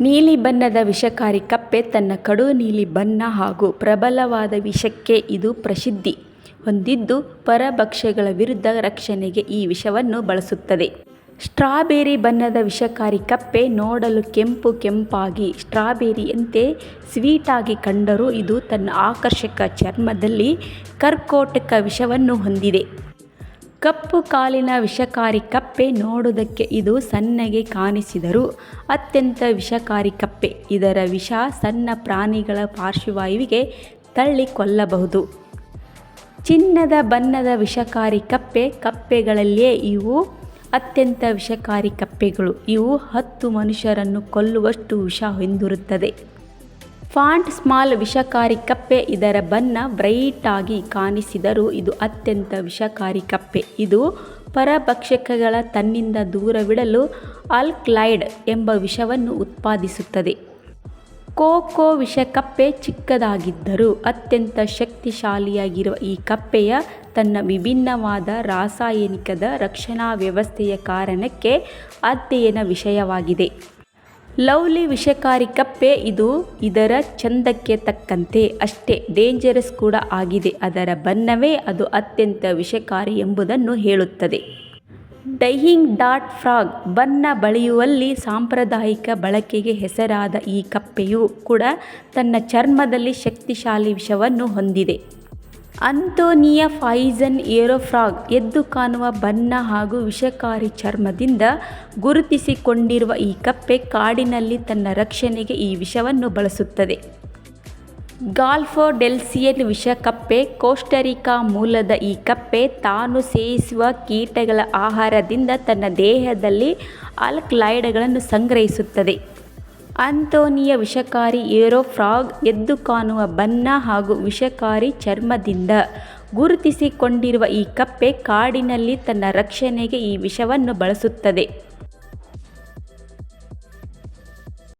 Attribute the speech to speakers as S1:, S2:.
S1: ನೀಲಿ ಬಣ್ಣದ ವಿಷಕಾರಿ ಕಪ್ಪೆ ತನ್ನ ಕಡು ನೀಲಿ ಬಣ್ಣ ಹಾಗೂ ಪ್ರಬಲವಾದ ವಿಷಕ್ಕೆ ಇದು ಪ್ರಸಿದ್ಧಿ ಹೊಂದಿದ್ದು ಪರಭಕ್ಷಗಳ ವಿರುದ್ಧ ರಕ್ಷಣೆಗೆ ಈ ವಿಷವನ್ನು ಬಳಸುತ್ತದೆ. ಸ್ಟ್ರಾಬೆರಿ ಬಣ್ಣದ ವಿಷಕಾರಿ ಕಪ್ಪೆ ನೋಡಲು ಕೆಂಪು ಕೆಂಪಾಗಿ ಸ್ಟ್ರಾಬೆರಿಯಂತೆ ಸ್ವೀಟಾಗಿ ಕಂಡರೂ ಇದು ತನ್ನ ಆಕರ್ಷಕ ಚರ್ಮದಲ್ಲಿ ಕರ್ಕೋಟಕ ವಿಷವನ್ನು ಹೊಂದಿದೆ. ಕಪ್ಪು ಕಾಲಿನ ವಿಷಕಾರಿ ಕಪ್ಪೆ ನೋಡುವುದಕ್ಕೆ ಇದು ಸಣ್ಣಗೆ ಕಾಣಿಸಿದರೂ ಅತ್ಯಂತ ವಿಷಕಾರಿ ಕಪ್ಪೆ. ಇದರ ವಿಷ ಸಣ್ಣ ಪ್ರಾಣಿಗಳ ಪಾರ್ಶ್ವವಾಯುವಿಗೆ ತಳ್ಳಿ ಕೊಲ್ಲಬಹುದು. ಚಿನ್ನದ ಬಣ್ಣದ ವಿಷಕಾರಿ ಕಪ್ಪೆ ಕಪ್ಪೆಗಳಲ್ಲಿಯೇ ಇವು ಅತ್ಯಂತ ವಿಷಕಾರಿ ಕಪ್ಪೆಗಳು. ಇವು ಹತ್ತು ಮನುಷ್ಯರನ್ನು ಕೊಲ್ಲುವಷ್ಟು ವಿಷ ಹೊಂದಿರುತ್ತದೆ. ಪಾಂಟ್ ಸ್ಮಾಲ್ ವಿಷಕಾರಿ ಕಪ್ಪೆ ಇದರ ಬಣ್ಣ ಬ್ರೈಟ್ ಆಗಿ ಕಾಣಿಸಿದರೂ ಇದು ಅತ್ಯಂತ ವಿಷಕಾರಿ ಕಪ್ಪೆ. ಇದು ಪರಭಕ್ಷಕಗಳ ತನ್ನಿಂದ ದೂರವಿಡಲು ಆಲ್ಕ್ಲೈಡ್ ಎಂಬ ವಿಷವನ್ನು ಉತ್ಪಾದಿಸುತ್ತದೆ. ಕೋಕೋ ವಿಷಕಪ್ಪೆ ಚಿಕ್ಕದಾಗಿದ್ದರೂ ಅತ್ಯಂತ ಶಕ್ತಿಶಾಲಿಯಾಗಿರುವ ಈ ಕಪ್ಪೆಯ ತನ್ನ ವಿಭಿನ್ನವಾದ ರಾಸಾಯನಿಕದ ರಕ್ಷಣಾ ವ್ಯವಸ್ಥೆಯ ಕಾರಣಕ್ಕೆ ಅಧ್ಯಯನ ವಿಷಯವಾಗಿದೆ. ಲವ್ಲಿ ವಿಷಕಾರಿ ಕಪ್ಪೆ ಇದು ಇದರ ಚಂದಕ್ಕೆ ತಕ್ಕಂತೆ ಅಷ್ಟೇ ಡೇಂಜರಸ್ ಕೂಡ ಆಗಿದೆ. ಅದರ ಬಣ್ಣವೇ ಅದು ಅತ್ಯಂತ ವಿಷಕಾರಿ ಎಂಬುದನ್ನು ಹೇಳುತ್ತದೆ. ಡೈಯಿಂಗ್ ಡಾಟ್ ಫ್ರಾಗ್ ಬಣ್ಣ ಬಳಿಯುವಲ್ಲಿ ಸಾಂಪ್ರದಾಯಿಕ ಬಳಕೆಗೆ ಹೆಸರಾದ ಈ ಕಪ್ಪೆಯು ಕೂಡ ತನ್ನ ಚರ್ಮದಲ್ಲಿ ಶಕ್ತಿಶಾಲಿ ವಿಷವನ್ನು ಹೊಂದಿದೆ. ಅಂತೋನಿಯಾ ಫೈಜನ್ ಏರೋಫ್ರಾಗ್ ಎದ್ದು ಕಾಣುವ ಬಣ್ಣ ಹಾಗೂ ವಿಷಕಾರಿ ಚರ್ಮದಿಂದ ಗುರುತಿಸಿಕೊಂಡಿರುವ ಈ ಕಪ್ಪೆ ಕಾಡಿನಲ್ಲಿ ತನ್ನ ರಕ್ಷಣೆಗೆ ಈ ವಿಷವನ್ನು ಬಳಸುತ್ತದೆ. ಗಾಲ್ಫೋಡೆಲ್ಸಿಯಲ್ ವಿಷ ಕಪ್ಪೆ ಕೋಸ್ಟರಿಕಾ ಮೂಲದ ಈ ಕಪ್ಪೆ ತಾನು ಸೇವಿಸುವ ಕೀಟಗಳ ಆಹಾರದಿಂದ ತನ್ನ ದೇಹದಲ್ಲಿ ಆಲ್ಕ್ಲೈಡ್ಗಳನ್ನು ಸಂಗ್ರಹಿಸುತ್ತದೆ. ಅಂತೋನಿಯಾ ವಿಷಕಾರಿ ಏರೋಫ್ರಾಗ್ ಫ್ರಾಗ್ ಎದ್ದುಕಾಣುವ ಬಣ್ಣ ಹಾಗೂ ವಿಷಕಾರಿ ಚರ್ಮದಿಂದ ಗುರುತಿಸಿಕೊಂಡಿರುವ ಈ ಕಪ್ಪೆ ಕಾಡಿನಲ್ಲಿ ತನ್ನ ರಕ್ಷಣೆಗೆ ಈ ವಿಷವನ್ನು ಬಳಸುತ್ತದೆ.